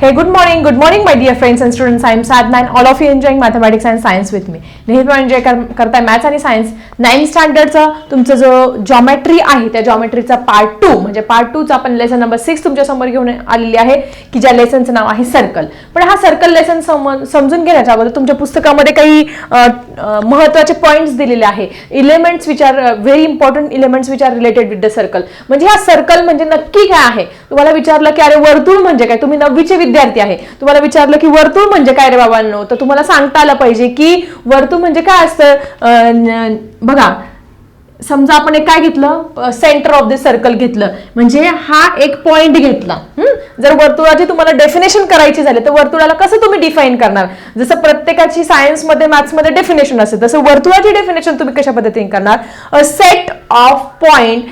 Hey, good morning, good morning, my dear friends and students. I am Sadhna and all of you enjoying mathematics and science with me. नेहमी enjoy करताय maths आणि science ninth स्टँडर्डचा तुमचं जो geometry आहे त्या जॉमेट्रीचा part two म्हणजे पार्ट टूचा आपण लेसन नंबर सिक्स तुमच्यासमोर घेऊन आलेली आहे की ज्या लेसनचं नाव आहे सर्कल पण हा सर्कल लेसन समजून घेण्याच्या अगोदर तुमच्या पुस्तकामध्ये काही महत्त्वाचे पॉईंट्स दिलेले आहे. Elements which are very important elements which are related with the circle म्हणजे हा सर्कल म्हणजे नक्की काय आहे? तुम्हाला विचारलं की अरे वर्तुळ म्हणजे काय? तुम्ही नववीचे विद्यार्थी आहे. तुम्हाला विचारलं की वर्तुळ म्हणजे काय रे बाबांनो? तर तुम्हाला सांगता आलं पाहिजे की वर्तुळ म्हणजे काय असतं? बघा समजा आपण एक काय घेतलं? सेंटर ऑफ द सर्कल घेतलं. म्हणजे हा एक पॉइंट घेतला. जर वर्तुळाची तुम्हाला डेफिनेशन करायची झाली तर वर्तुळाला कसं तुम्ही डिफाईन करणार? जसं प्रत्येकाची सायन्समध्ये मॅथ्समध्ये डेफिनेशन असते तसं वर्तुळाची डेफिनेशन तुम्ही कशा पद्धतीने करणार? A set of point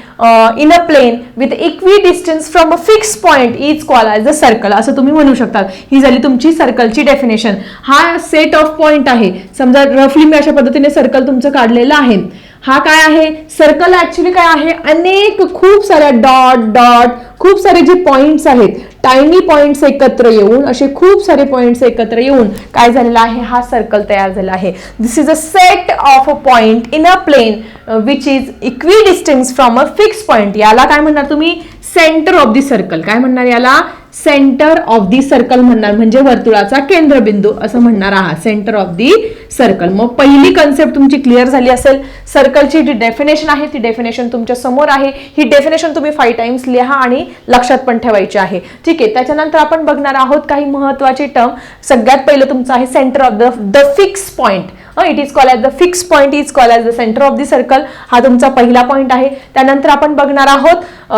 in a plane with equidistance from a fix point is call as a circle असं तुम्ही म्हणू शकता. ही झाली तुमची सर्कलची डेफिनेशन हा सेट ऑफ पॉइंट आहे. समजा रफली मी अशा पद्धतीने सर्कल तुमचं काढलेलं आहे. हा काय आहे? सर्कल ऍक्च्युली काय आहे? अनेक खूप साऱ्या डॉट डॉट खूप सारे जे पॉइंट्स आहेत टायनी पॉइंट्स एकत्र येऊन असे खूप सारे पॉइंट्स एकत्र येऊन काय झालेला आहे? हा सर्कल तयार झाला आहे. This is a set of a point in a plane which is equidistance from a fix point याला काय म्हणणार तुम्ही? Centre of the circle. काय म्हणणार याला? सेंटर ऑफ दी सर्कल म्हणणार. म्हणजे वर्तुळाचा केंद्रबिंदू असं म्हणणार आहात. Centre of the circle. मग पहिली कन्सेप्ट तुमची क्लिअर झाली असेल. सर्कलची जी डेफिनेशन आहे ती डेफिनेशन तुमच्यासमोर आहे. ही डेफिनेशन तुम्ही फाईव्ह टाइम्स लिहा आणि लक्षात पण ठेवायची आहे. ठीक आहे. त्याच्यानंतर आपण बघणार आहोत काही महत्त्वाचे टर्म सगळ्यात पहिलं तुमचं आहे centre of the the fix point it is call as the fix point is call as the centre of the circle हा तुमचा पहिला पॉईंट आहे. त्यानंतर आपण बघणार आहोत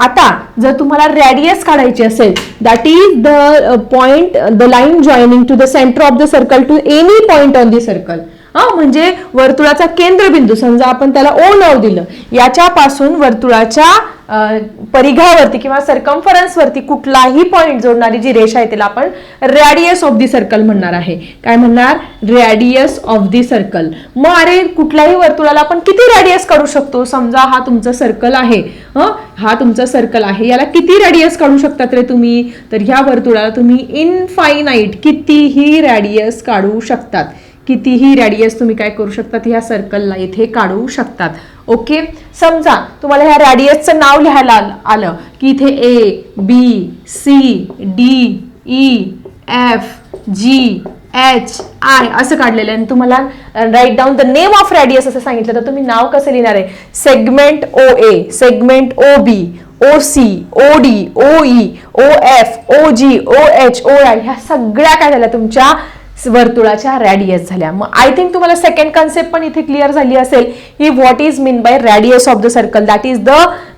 आता जर तुम्हाला रॅडियस काढायची असेल that is the point the line joining to the centre of the circle to any point on the circle हा म्हणजे वर्तुळाचा केंद्रबिंदू समजा आपण त्याला ओ नाव दिलं याच्यापासून वर्तुळाच्या परिघावरती किंवा circumference वरती कुठलाही पॉइंट जोडणारी जी रेषा आहे त्याला आपण रॅडियस ऑफ दी सर्कल म्हणणार आहे. काय म्हणणार? रॅडियस ऑफ दी सर्कल मग अरे कुठल्याही वर्तुळाला आपण किती रॅडियस काढू शकतो? समजा हा तुमचा सर्कल आहे हा? तुमचा सर्कल आहे. याला किती रॅडियस काढू शकतात रे तुम्ही? तर ह्या वर्तुळाला तुम्ही इनफायनाईट कितीही रॅडियस काढू शकतात. कितीही रॅडियस तुम्ही काय करू शकतात ह्या सर्कलला इथे काढू शकतात. ओके समजा तुम्हाला ह्या रॅडियसचं नाव लिहायला आलं- की इथे A B C D E F G H I असं काढलेलं आहे. आणि तुम्हाला write down the name of radius असं सांगितलं. तर तुम्ही नाव कसं लिहिणार आहे? Segment O A segment O B O C O D O E O F O G O H O I ह्या सगळ्या काय झाल्या? तुमच्या वर्तुळाच्या रॅडियस झाल्या. मग आय थिंक तुम्हाला सेकंड कन्सेप्ट पण इथे क्लिअर झाली असेल की what is mean by radius of the circle that is the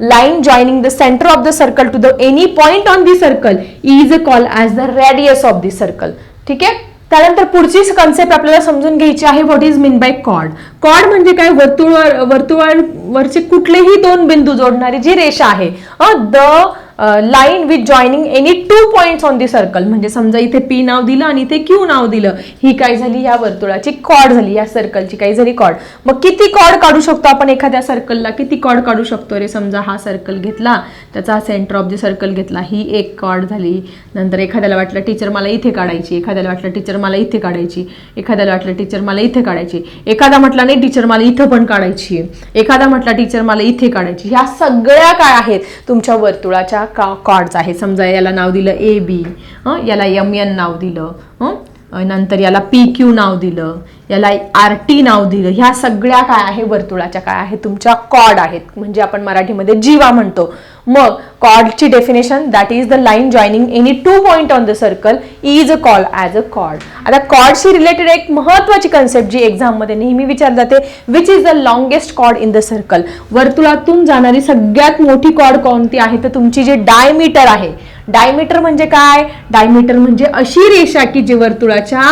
line joining the centre of the circle to the any point on the circle is a call as the radius of the circle ठीक आहे? त्यानंतर पुढची concept आपल्याला समजून घ्यायची आहे what is mean by chord chord म्हणजे काय? वर्तुळ वर्तुळावरचे कुठलेही दोन बिंदू जोडणारी जी रेषा आहे the line with joining any two points on the circle. म्हणजे समजा इथे पी नाव दिलं आणि इथे क्यू नाव दिलं ही काय झाली? या वर्तुळाची कॉड झाली या सर्कलची काय झाली कॉड मग किती कॉड काढू शकतो आपण एखाद्या सर्कलला? किती कॉड काढू शकतो? रे समजा हा सर्कल घेतला त्याचा सेंटर ऑफ द सर्कल घेतला ही एक कॉड झाली. नंतर एखाद्याला वाटलं टीचर मला इथे काढायची. एखाद्याला वाटलं टीचर मला इथे काढायची. एखाद्याला वाटलं टीचर मला इथे काढायची. एखादा म्हटला नाही टीचर मला इथं पण काढायची एखादा म्हटला टीचर मला इथे काढायची. ह्या सगळ्या काय आहेत? तुमच्या वर्तुळाच्या का कॉर्ड्स आहेत समजा याला नाव दिलं ए बी याला एम एन नाव दिलं. नंतर याला पी क्यू नाव दिलं याला आर टी नाव दिलं. ह्या सगळ्या काय आहे? वर्तुळाच्या काय आहे? तुमच्या कॉड आहेत. म्हणजे आपण मराठीमध्ये जीवा म्हणतो. मग कॉर्डची definition that is the line joining any two point on the circle is a call as a cod आता कॉर्डशी रिलेटेड एक महत्त्वाची कन्सेप्ट जी एक्झाममध्ये नेहमी विचार जाते विच इज द लॉंगेस्ट कॉड इन द सर्कल वर्तुळातून जाणारी सगळ्यात मोठी कॉड कोणती आहे? तर तुमची जी डायमीटर आहे डायमीटर म्हणजे काय? डायमीटर म्हणजे अशी रेषा की जी वर्तुळाच्या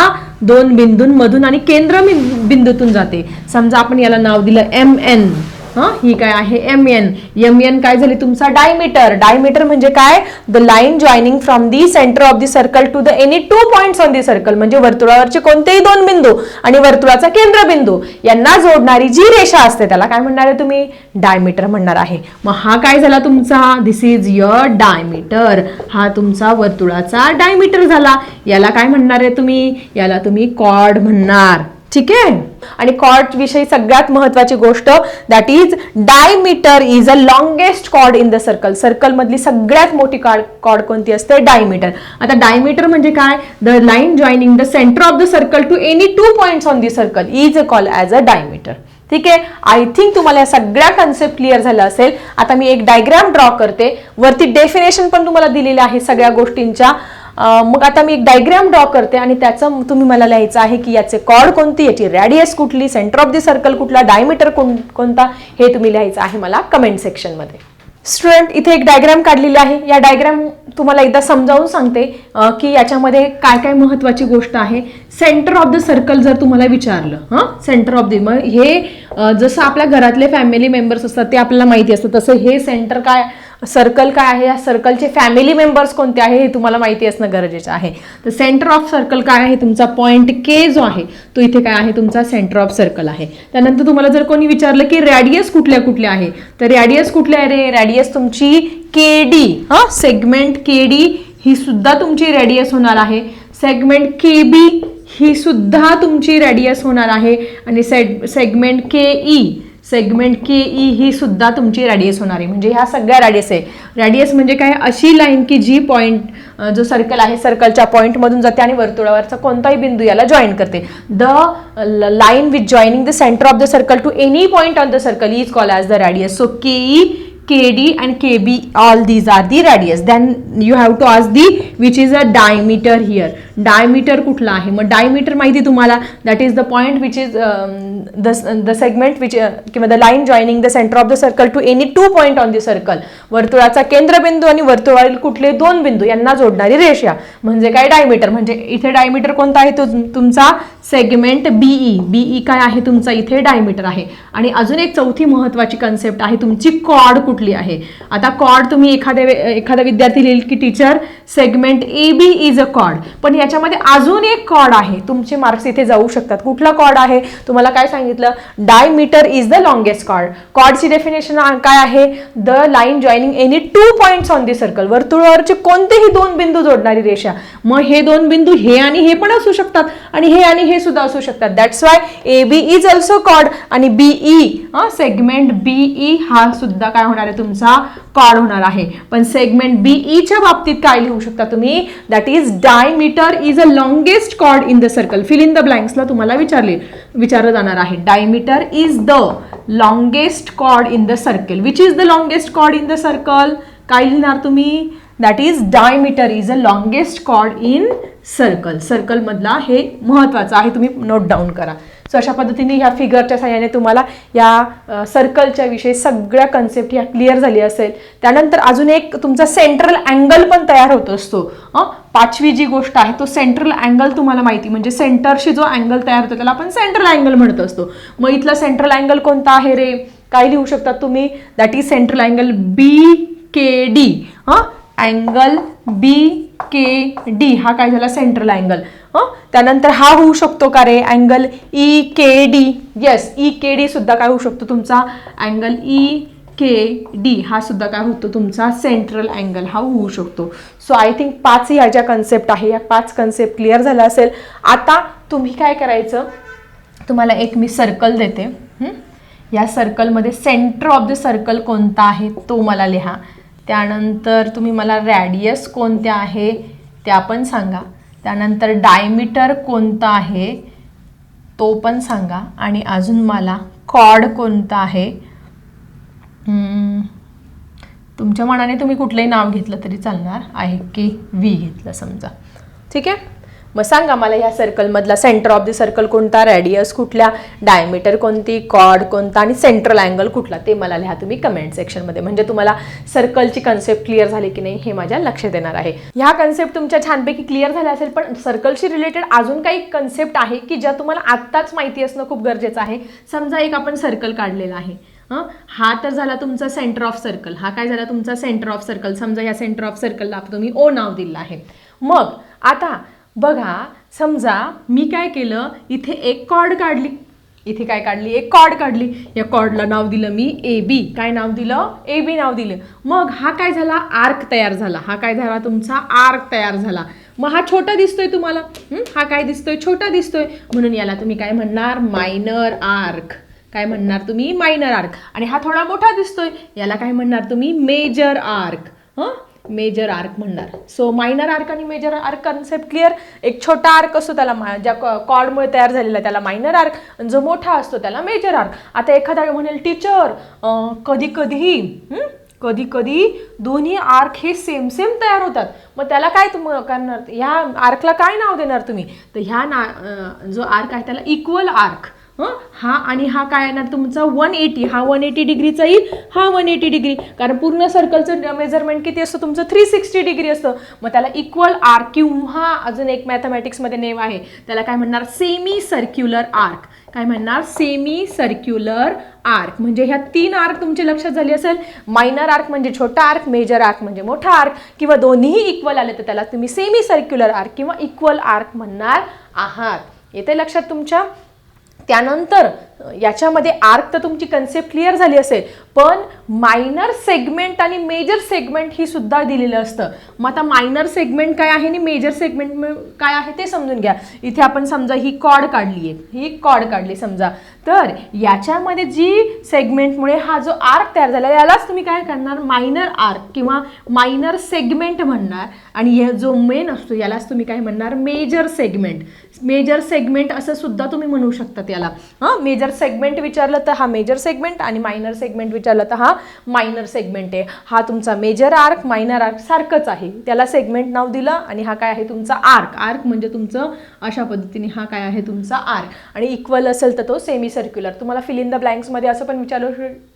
दोन बिंदूंमधून आणि केंद्र बिंदूतून जाते. समजा आपण याला नाव दिलं एम एन हा ही काय आहे? एम एन एम एन काय झाली तुमचा? डायमीटर डायमीटर म्हणजे काय? The line joining from the centre of the circle to the any two points on the circle म्हणजे वर्तुळावरचे कोणतेही दोन बिंदू आणि वर्तुळाचा केंद्रबिंदू यांना जोडणारी जी रेषा असते त्याला काय म्हणणार आहे तुम्ही? डायमीटर म्हणणार आहे. मग हा काय झाला तुमचा? दिस इज युअर डायमीटर हा तुमचा वर्तुळाचा डायमीटर झाला. याला काय म्हणणार आहे तुम्ही? याला तुम्ही कॉर्ड म्हणणार. ठीक आहे? आणि कॉर्ड विषयी सगळ्यात महत्वाची गोष्ट that is diameter is a longest chord in the circle circle मधली सगळ्यात मोठी कॉर्ड कोणती असते? डायमीटर आता डायमीटर म्हणजे काय? The line joining the centre of the circle to any two points on the circle is a call as a diameter ठीक आहे? आय थिंक तुम्हाला या सगळ्या कन्सेप्ट क्लिअर झाल्या असेल. आता मी एक डायग्राम ड्रॉ करते. वरती डेफिनेशन पण तुम्हाला दिलेलं आहे सगळ्या गोष्टींच्या. मग आता मी एक डायग्राम ड्रॉ करते आणि त्याचं तुम्ही मला लिहायचं आहे की याचे कॉर्ड कोणती याची रॅडियस कुठली सेंटर ऑफ द सर्कल कुठला डायमीटर कोणता हे तुम्ही लिहायचं आहे मला कमेंट सेक्शनमध्ये स्टुडंट इथे एक डायग्राम काढलेली आहे. या डायग्राम तुम्हाला एकदा समजावून सांगते की याच्यामध्ये काय काय महत्वाची गोष्ट आहे. सेंटर ऑफ द सर्कल जर तुम्हाला विचारलं हां? सेंटर ऑफ द मग हे जसं आपल्या घरातले फॅमिली मेंबर्स असतात ते आपल्याला माहिती असतं तसं हे सेंटर काय सर्कल काय आहे? या सर्कलचे फॅमिली मेंबर्स कोणते आहे हे तुम्हाला माहिती असणं गरजेचं आहे. तर सेंटर ऑफ सर्कल काय आहे? तुमचा पॉईंट के जो आहे तो इथे काय आहे? तुमचा सेंटर ऑफ सर्कल आहे. त्यानंतर तुम्हाला जर कोणी विचारलं की रॅडियस कुठल्या कुठल्या आहे तर रॅडियस कुठल्या आहे रे? रॅडियस तुमची के डी हां? सेगमेंट के डी ही सुद्धा तुमची रॅडियस होणार आहे. सेगमेंट के बी ही सुद्धा तुमची रॅडियस होणार आहे. आणि seg segment K E segment K E ही सुद्धा तुमची रॅडियस होणार. आहे म्हणजे ह्या सगळ्या रॅडियस आहे. रॅडियस म्हणजे काय? अशी लाईन की जी पॉईंट जो सर्कल आहे सर्कलच्या पॉईंटमधून जाते आणि वर्तुळावरचा कोणताही बिंदू याला जॉईन करते. The line with joining the centre of the circle to any point on the circle is call as the radius so K E KD and KB, all these are the radius. Then you have to ask the which is a diameter here. Diameter कुठला आहे? मग diameter माहिती तुम्हाला? That is the point which is the the segment which किंवा the line joining the centre of the circle to any two point on the circle वर्तुळाचा केंद्रबिंदू आणि वर्तुळातील कुठले दोन बिंदू यांना जोडणारी रेषा. म्हणजे काय डायमीटर म्हणजे इथे डायमीटर कोणता आहे तो तुमचा? सेगमेंट बीई बीई काय आहे? तुमचा इथे डायमीटर आहे. आणि अजून एक चौथी महत्वाची कन्सेप्ट आहे तुमची कॉड कुठली आहे? आता कॉड तुम्ही एखाद्या एखादा विद्यार्थी लिहिल की teacher segment A B is a cod पण याच्यामध्ये अजून एक कॉड आहे. तुमचे मार्क्स इथे जाऊ शकतात. कुठला कॉड आहे? तुम्हाला काय सांगितलं? डायमीटर इज द लॉंगेस्ट कॉड कॉडची डेफिनेशन काय आहे? The line joining any two points on the circle वर्तुळावरचे कोणतेही दोन बिंदू जोडणारी रेषा. मग हे दोन बिंदू हे आणि हे पण असू शकतात आणि हे आणि हे सुद्धा असू शकतात. That's why A B is also cod आणि B E segment B E हा सुद्धा काय होणार? आहे तुमचा कॉड होणार आहे. पण सेगमेंट बी ईच्या बाबतीत काय लिहू शकता तुम्ही? That is diameter is a longest कॉड in the circle fill in the ब्लँक्सला तुम्हाला विचारले विचारलं जाणार आहे. डायमीटर इज द लॉंगेस्ट कॉड in the circle which is the longest कॉड इन द सर्कल काय लिहिणार तुम्ही? That is diameter is a longest कॉड इन सर्कल सर्कलमधला हे महत्त्वाचं आहे. तुम्ही नोट डाऊन करा. सो अशा पद्धतीने ह्या फिगरच्या सहाय्याने तुम्हाला या सर्कलच्या विषयी सगळ्या कन्सेप्ट ह्या क्लिअर झाली असेल. त्यानंतर अजून एक तुमचा सेंट्रल अँगल पण तयार होत असतो. पाचवी जी गोष्ट आहे तो सेंट्रल अँगल तुम्हाला माहिती म्हणजे सेंटरशी जो अँगल तयार होतो त्याला आपण सेंट्रल अँगल म्हणत असतो. मग इथला सेंट्रल अँगल कोणता आहे रे? काय लिहू शकतात तुम्ही? That is central angle B K D हां अँगल बी के डी हा काय झाला? सेंट्रल अँगल हं? त्यानंतर हा होऊ शकतो का रे? Angle E K D yes E K D सुद्धा काय होऊ शकतो तुमचा? अँगल ई के डी हा सुद्धा काय होतो तुमचा? सेंट्रल अँगल हा होऊ शकतो. सो आय थिंक पाच ह्या ज्या कन्सेप्ट आहे या पाच कन्सेप्ट क्लिअर झाल्या असेल. आता तुम्ही काय करायचं? तुम्हाला एक मी सर्कल देते. या सर्कलमध्ये सेंटर ऑफ द सर्कल कोणता आहे तो मला लिहा. त्यानंतर तुम्ही मला रॅडियस कोणत्या आहे त्या पण सांगा. त्यानंतर डायमीटर कोणता आहे तो पण सांगा. आणि अजून मला कॉड कोणता आहे तुमच्या मनाने तुम्ही कुठलंही नाव घेतलं तरी चालणार. आहे की व्ही घेतलं समजा. ठीक आहे? मग सांगा मला या सर्कलमधला सेंटर ऑफ द सर्कल कोणता रॅडियस कुठल्या डायमीटर कोणती कॉड कोणता आणि सेंट्रल अँगल कुठला ते मला लिहा तुम्ही कमेंट सेक्शनमध्ये म्हणजे तुम्हाला सर्कलची कन्सेप्ट क्लिअर झाली की नाही हे माझ्या लक्षात येणार आहे. ह्या कन्सेप्ट तुमच्या छानपैकी क्लिअर झाल्या असेल पण सर्कलशी रिलेटेड अजून काही कन्सेप्ट आहे की ज्या तुम्हाला आत्ताच माहिती असणं खूप गरजेचं आहे? समजा एक आपण सर्कल काढलेला आहे. हं? हा तर झाला तुमचा सेंटर ऑफ सर्कल हा काय झाला तुमचा सेंटर ऑफ सर्कल समजा या सेंटर ऑफ सर्कलला तुम्ही ओ नाव दिलं आहे. मग आता बघा समजा मी काय केलं इथे एक कॉर्ड काढली. इथे काय काढली? एक कॉर्ड काढली. या कॉर्डला नाव दिलं मी ए बी काय नाव दिलं? ए बी नाव दिलं. मग हा काय झाला? आर्क तयार झाला. हा काय झाला? तुमचा आर्क तयार झाला. मग हा छोटा दिसतोय तुम्हाला. हा? काय दिसतोय? छोटा दिसतोय. म्हणून याला तुम्ही काय म्हणणार? मायनर आर्क काय म्हणणार तुम्ही? मायनर आर्क आणि हा थोडा मोठा दिसतोय. याला काय म्हणणार तुम्ही? मेजर आर्क हं? मेजर आर्क म्हणणार. सो मायनर आर्क आणि मेजर आर्क कन्सेप्ट क्लिअर एक छोटा आर्क असतो त्याला मा- ज्या कॉर्डमुळे तयार झालेला त्याला मायनर आर्क आणि जो मोठा असतो त्याला मेजर आर्क. आता एखादा म्हणेल टीचर कधी कधी कधी कधी दोन्ही आर्क हे सेम सेम तयार होतात. मग त्याला काय तुम करणार? ह्या आर्कला काय नाव देणार तुम्ही? तर ह्या ना जो आर्क आहे त्याला इक्वल आर्क. हं? हा आणि हा काय येणार तुमचा? वन एटी हा वन एटी डिग्रीचा येईल हा वन एटी डिग्री. कारण पूर्ण सर्कलचं मेजरमेंट किती असतं तुमचं? थ्री सिक्स्टी डिग्री असतं. मग त्याला इक्वल आर्क किंवा अजून एक मॅथमॅटिक्समध्ये नेम आहे. त्याला काय म्हणणार? सेमी सर्क्युलर आर्क काय म्हणणार? सेमी सर्क्युलर आर्क म्हणजे ह्या तीन आर्क तुमच्या लक्षात झाली असेल. मायनर आर्क म्हणजे छोटा आर्क मेजर आर्क म्हणजे मोठा आर्क किंवा दोन्हीही इक्वल आले तर त्याला तुम्ही सेमी सर्क्युलर आर्क किंवा इक्वल आर्क म्हणणार आहात. येते लक्षात तुमच्या? त्यानंतर याच्यामध्ये आर्क तर तुमची कन्सेप्ट क्लिअर झाली असेल पण मायनर सेगमेंट आणि मेजर सेगमेंट ही सुद्धा दिलेलं असतं. मग आता मायनर सेगमेंट काय आहे आणि मेजर सेगमेंट काय आहे ते समजून घ्या. इथे आपण समजा ही कॉड काढली आहे ही कॉड काढली समजा. तर याच्यामध्ये जी सेगमेंटमुळे हा जो आर्क तयार झाला यालाच तुम्ही काय करणार? मायनर आर्क किंवा मायनर सेगमेंट म्हणणार. आणि हे जो मेन असतो यालाच तुम्ही काय म्हणणार? मेजर सेगमेंट मेजर सेगमेंट असं सुद्धा तुम्ही म्हणू शकता त्याला. हां? मेजर सेगमेंट विचारलं तर हा मेजर सेगमेंट आणि मायनर सेगमेंट विचारलं तर हा मायनर सेगमेंट आहे. हा तुमचा मेजर आर्क मायनर आर्क सारखंच आहे. त्याला सेगमेंट नाव दिलं आणि हा काय आहे तुमचा आर्क आर्क म्हणजे तुमचं अशा पद्धतीने हा काय आहे तुमचा आर्क आणि इक्वल असेल तर तो सेमी सर्क्युलर तुम्हाला फिल इन द ब्लँक्समध्ये असं पण विचारू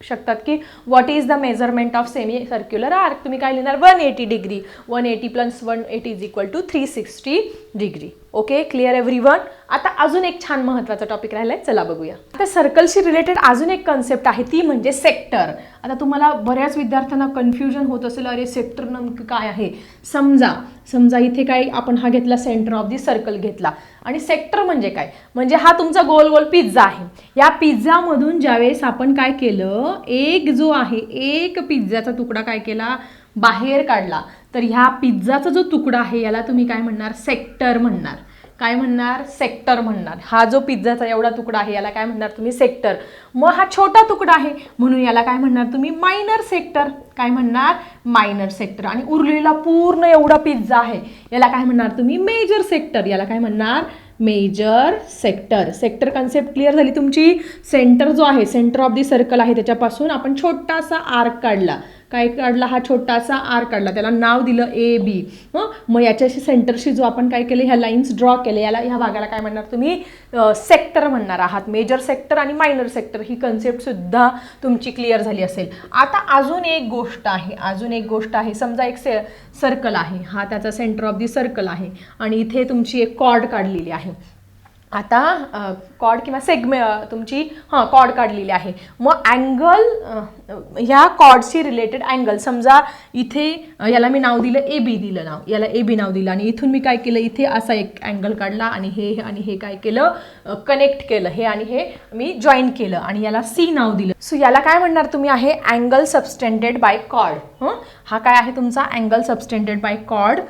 शकतात की what is the measurement of semi circular arc तुम्ही काय लिहिणार? One eighty degree one eighty plus one eighty is equal to three sixty degree okay clear everyone आता अजून एक छान महत्त्वाचा टॉपिक राहिलाय चला बघूया. आता सर्कलशी रिलेटेड अजून एक कन्सेप्ट आहे ती म्हणजे सेक्टर आता तुम्हाला बऱ्याच विद्यार्थ्यांना कन्फ्युजन होत असेल अरे सेक्टर नेमकं काय आहे? समजा समजा इथे काय आपण हा घेतला सेंटर ऑफ दी सर्कल घेतला. आणि सेक्टर म्हणजे काय? म्हणजे हा तुमचा गोल गोल पिझ्झा आहे. या पिझ्झामधून ज्यावेळेस आपण काय केलं एक जो आहे एक पिझ्झाचा तुकडा काय केला? बाहेर काढला तर ह्या पिझ्झाचा जो तुकडा आहे याला तुम्ही काय म्हणणार? सेक्टर म्हणणार. काय म्हणणार? सेक्टर म्हणणार. हा जो पिझ्झाचा एवढा तुकडा आहे याला काय म्हणणार तुम्ही? सेक्टर. मग हा छोटा तुकडा आहे म्हणून याला काय म्हणणार तुम्ही? Minor sector. काय म्हणणार? Minor sector. आणि उरलेला पूर्ण एवढा पिझ्झा आहे याला काय म्हणणार तुम्ही? Major sector. याला काय म्हणणार? Major sector. Sector concept clear झाली तुमची? सेंटर जो आहे सेंटर ऑफ दी सर्कल आहे त्याच्यापासून आपण छोटासा आर्क काढला. काय काढला? हा छोटासा आर काढला. त्याला नाव दिलं ए बी मग याच्याशी सेंटरशी जो आपण काय केलं ह्या लाईन्स ड्रॉ केले याला ह्या भागाला काय म्हणणार तुम्ही? सेक्टर म्हणणार आहात. मेजर सेक्टर आणि मायनर सेक्टर ही कन्सेप्टसुद्धा तुमची क्लिअर झाली असेल. आता अजून एक गोष्ट आहे. अजून एक गोष्ट आहे. समजा एक से सर्कल आहे. हा त्याचा सेंटर ऑफ दी सर्कल आहे. आणि इथे तुमची एक कॉर्ड काढलेली आहे. आता कॉड किंवा सेगमे तुमची हां कॉड काढलेली आहे. मग अँगल ह्या कॉडशी रिलेटेड अँगल समजा इथे याला मी नाव दिलं ए बी दिलं नाव. याला ए बी नाव दिलं. आणि इथून मी काय केलं इथे असा एक अँगल काढला आणि हे आणि हे काय केलं कनेक्ट केलं. हे आणि हे मी जॉईन केलं आणि याला सी नाव दिलं. सो याला काय म्हणणार तुम्ही आहे? अँगल सबस्टेंडेड बाय कॉड हां? हा काय आहे तुमचा? अँगल सबस्टेंडेड बाय कॉड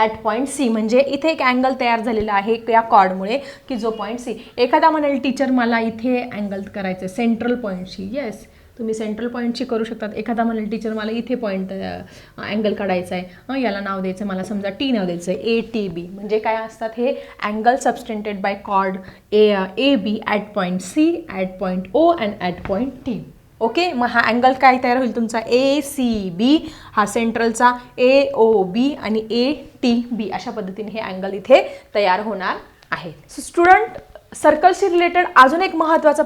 ॲट पॉईंट सी म्हणजे इथे एक अँगल तयार झालेला आहे या कॉर्डमुळे की जो पॉईंट सी एखादा म्हणेल टीचर मला इथे अँगल करायचं आहे सेंट्रल पॉईंटशी येस तुम्ही सेंट्रल पॉईंटची करू शकतात. एखादा म्हणेल टीचर मला इथे पॉईंट अँगल काढायचा आहे हं, याला नाव द्यायचं मला समजा टी नाव द्यायचं आहे ए टी बी म्हणजे काय असतात हे? Angle subtended by chord A A B at point C at point O and at point T okay मग हा अँगल काय तयार होईल तुमचा? ए सी बी हा सेंट्रलचा ए ओ बी आणि ए टी बी अशा पद्धतीने हे अँगल इथे तयार होणार आहे. सो स्टुडंट सर्कलशी रिलेटेड अजून एक महत्त्वाचा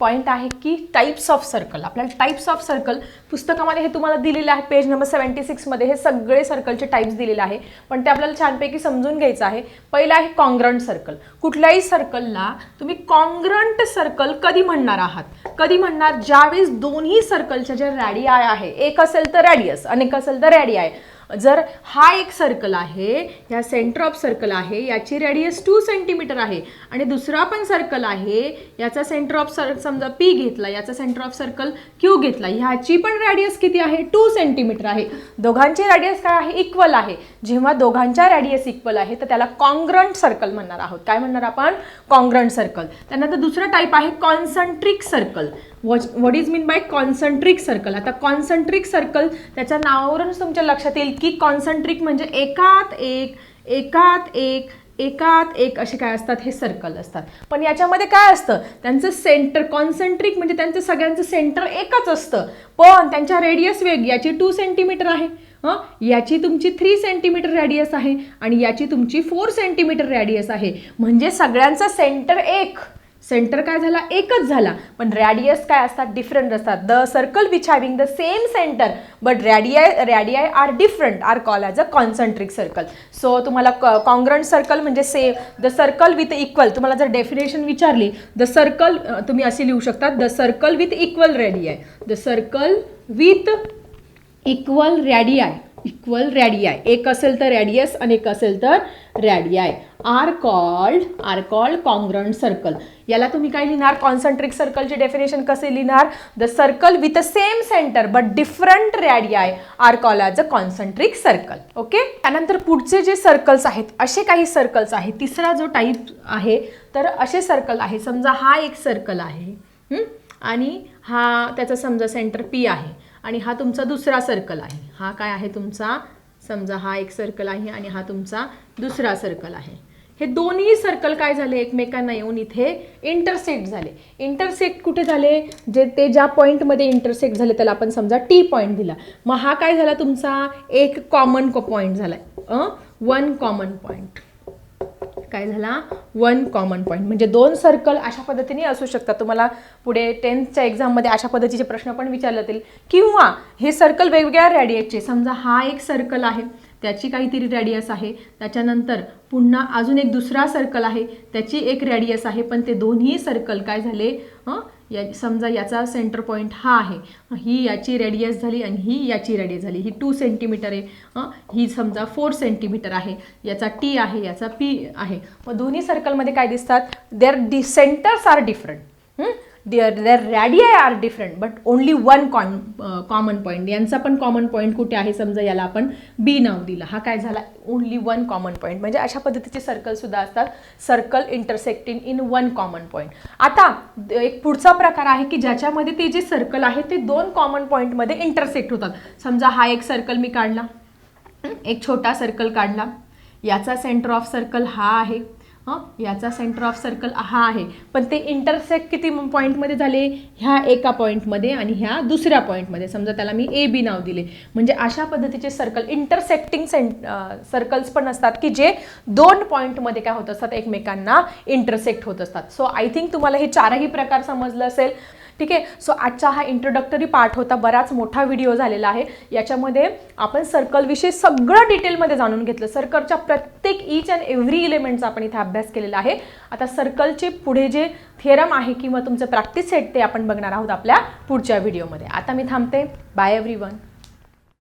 पॉईंट आहे की टाईप्स ऑफ सर्कल आपल्याला टाईप्स ऑफ सर्कल पुस्तकामध्ये हे तुम्हाला दिलेले आहे पेज नंबर सेवन्टी सिक्समध्ये हे सगळे सर्कलचे टाईप्स दिलेले आहे पण ते आपल्याला छानपैकी समजून घ्यायचं आहे. पहिलं आहे कॉंग्रंट सर्कल कुठल्याही सर्कलला तुम्ही कॉंग्रंट सर्कल कधी म्हणणार आहात? कधी म्हणणार? ज्यावेळेस दोन्ही सर्कलच्या ज्या रॅडी आहे एक असेल तर रॅडियस अनेक असेल तर रॅडियाय जर हा एक सर्कल आहे ह्या सेंटर ऑफ सर्कल आहे याची रेडियस टू सेंटीमीटर आहे आणि दुसरा पण सर्कल आहे याचा सेंटर ऑफ सर समजा पी घेतला याचा सेंटर ऑफ सर्कल क्यू घेतला ह्याची पण रॅडियस किती आहे? टू सेंटीमीटर आहे. दोघांची रॅडियस काय आहे? इक्वल आहे. जेव्हा दोघांच्या रॅडियस इक्वल आहे तर त्याला कॉंग्रंट सर्कल म्हणणार आहोत. काय म्हणणार आपण? कॉन्ग्रंट सर्कल त्यानंतर दुसरा टाईप आहे concentric circle what is mean by concentric circle आता कॉन्सन्ट्रिक सर्कल त्याच्या नावावरूनच तुमच्या लक्षात येईल की कॉन्सन्ट्रिक म्हणजे एकात एक एकात एक एकात एक असे काय असतात? हे सर्कल असतात. पण याच्यामध्ये काय असतं? त्यांचं सेंटर कॉन्सन्ट्रिक म्हणजे त्यांचं सगळ्यांचं सेंटर एकच असतं. पण त्यांच्या रेडियस वेग याची टू सेंटीमीटर आहे. हं? याची तुमची थ्री सेंटीमीटर रॅडियस आहे आणि याची तुमची फोर सेंटीमीटर रॅडियस आहे. म्हणजे सगळ्यांचं सेंटर एक. सेंटर काय झाला? एकच झाला. पण रॅडियस काय असतात? डिफरंट असतात. The circle which having the same centre but radii radii are different are call as a concentric circle so तुम्हाला कॉंग्रंट सर्कल म्हणजे same the circle with equal तुम्हाला जर डेफिनेशन विचारली द सर्कल तुम्ही असे लिहू शकता the circle with equal radii the circle with equal radii equal radii एक असेल तर रॅडियस आणि एक असेल तर radii are called are called congruent circle याला तुम्ही काय लिहिणार? कॉन्सन्ट्रिक सर्कलचे डेफिनेशन कसे लिहिणार? The circle with a same centre but different radii are call as a concentric circle okay त्यानंतर पुढचे जे सर्कल्स आहेत असे काही सर्कल्स आहेत. तिसरा जो टाईप आहे तर असे सर्कल आहे समजा हा एक सर्कल आहे आणि हा त्याचा समजा सेंटर पी आहे. आणि हा तुमचा दुसरा सर्कल आहे. हा काय आहे तुमचा? समजा हा एक सर्कल आहे आणि हा तुमचा दुसरा सर्कल आहे. हे दोन्ही सर्कल काय झाले? एकमेकांना येऊन इथे इंटरसेक्ट झाले. इंटरसेक्ट कुठे झाले? जे ते ज्या पॉईंटमध्ये इंटरसेक्ट झाले त्याला आपण समजा टी पॉईंट दिला. मग हा काय झाला तुमचा? एक कॉमन पॉईंट झाला वन कॉमन पॉईंट काय झाला? वन कॉमन पॉईंट म्हणजे दोन सर्कल अशा पद्धतीने असू शकतात. तुम्हाला पुढे टेन्थच्या एक्झाममध्ये अशा पद्धतीचे प्रश्न पण विचारले जातील किंवा हे सर्कल वेगवेगळ्या रॅडिएटचे समजा हा एक सर्कल आहे. त्याची काहीतरी रॅडियस आहे. त्याच्यानंतर पुन्हा अजून एक दुसरा सर्कल आहे. त्याची एक रॅडियस आहे. पण ते दोन्ही सर्कल काय झाले? या समजा याचा सेंटर पॉईंट हा आहे. ही याची रेडियस झाली आणि ही याची रेडियस झाली. ही टू सेंटीमीटर आहे. हं ही समजा फोर सेंटीमीटर आहे. याचा टी आहे याचा पी आहे. मग दोन्ही सर्कलमध्ये काय दिसतात? Their the centres are different their their radii are different but only one con common point यांचा पण कॉमन पॉईंट कुठे आहे समजा याला आपण बी नाव दिलं. हा काय झाला? ओनली वन कॉमन पॉईंट म्हणजे अशा पद्धतीचे सर्कलसुद्धा असतात. Circle intersecting in one common point आता एक पुढचा प्रकार आहे की ज्याच्यामध्ये ते जे सर्कल आहे ते दोन कॉमन पॉईंटमध्ये इंटरसेक्ट होतात. समजा हा एक सर्कल मी काढला. एक छोटा सर्कल काढला. याचा सेंटर ऑफ सर्कल हा आहे. हां? याचा सेंटर ऑफ सर्कल हा आहे. पण ते इंटरसेक्ट किती पॉईंटमध्ये झाले? ह्या एका पॉईंटमध्ये आणि ह्या दुसऱ्या पॉईंटमध्ये समजा त्याला मी ए बी नाव दिले. म्हणजे अशा पद्धतीचे सर्कल इंटरसेक्टिंग सेंट सर्कल्स पण असतात की जे दोन पॉईंटमध्ये काय होत असतात? एकमेकांना इंटरसेक्ट होत असतात. सो आय थिंक तुम्हाला हे चारही प्रकार समजलं असेल. ठीक आहे? सो आजचा हा इंट्रोडक्टरी पार्ट होता. बराच मोठा व्हिडिओ झालेला आहे. याच्यामध्ये आपण सर्कलविषयी सगळं डिटेलमध्ये जाणून घेतलं. सर्कलच्या प्रत्येक ईच अँड एव्हरी इलिमेंटचा आपण इथे अभ्यास केलेला आहे. आता सर्कलचे पुढे जे थेरम आहे किंवा तुमचं प्रॅक्टिस सेट ते आपण बघणार आहोत आपल्या पुढच्या व्हिडिओमध्ये आता मी थांबते. Bye every one